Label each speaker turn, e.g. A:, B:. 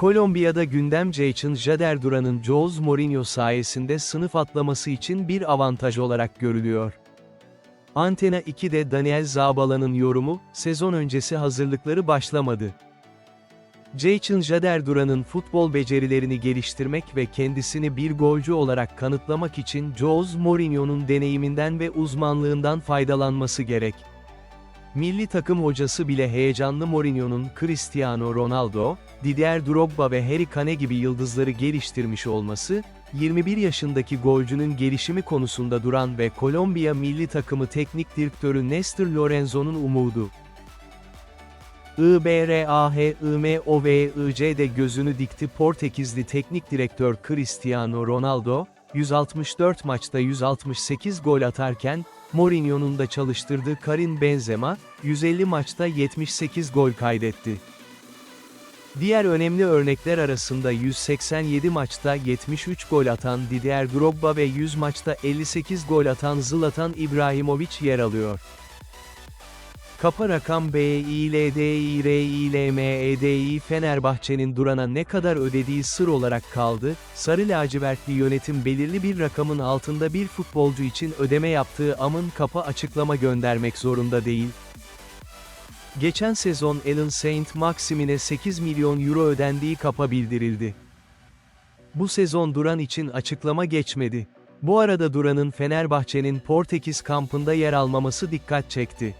A: Kolombiya'da gündem Jason Jader Duran'ın Jose Mourinho sayesinde sınıf atlaması için bir avantaj olarak görülüyor. Antena 2'de Daniel Zabala'nın yorumu, sezon öncesi hazırlıkları başlamadı. Jason Jader Duran'ın futbol becerilerini geliştirmek ve kendisini bir golcü olarak kanıtlamak için Jose Mourinho'nun deneyiminden ve uzmanlığından faydalanması gerek. Milli takım hocası bile heyecanlı Mourinho'nun Cristiano Ronaldo, Didier Drogba ve Harry Kane gibi yıldızları geliştirmiş olması, 21 yaşındaki golcünün gelişimi konusunda duran ve Kolombiya milli takımı teknik direktörü Nestor Lorenzo'nun umudu. IBRAHIMOVIC'de gözünü dikti Portekizli teknik direktör Cristiano Ronaldo, 164 maçta 168 gol atarken, Mourinho'nun da çalıştırdığı Karim Benzema, 150 maçta 78 gol kaydetti. Diğer önemli örnekler arasında 187 maçta 73 gol atan Didier Drogba ve 100 maçta 58 gol atan Zlatan İbrahimovic yer alıyor. Kapa rakam BİLDİRİLMEDİ Fenerbahçe'nin Duran'a ne kadar ödediği sır olarak kaldı, Sarı lacivertli yönetim belirli bir rakamın altında bir futbolcu için ödeme yaptığı amın kapa açıklama göndermek zorunda değil. Geçen sezon Alan Saint Maximin'e 8 milyon euro ödendiği kapa bildirildi. Bu sezon Duran için açıklama geçmedi. Bu arada Duran'ın Fenerbahçe'nin Portekiz kampında yer almaması dikkat çekti.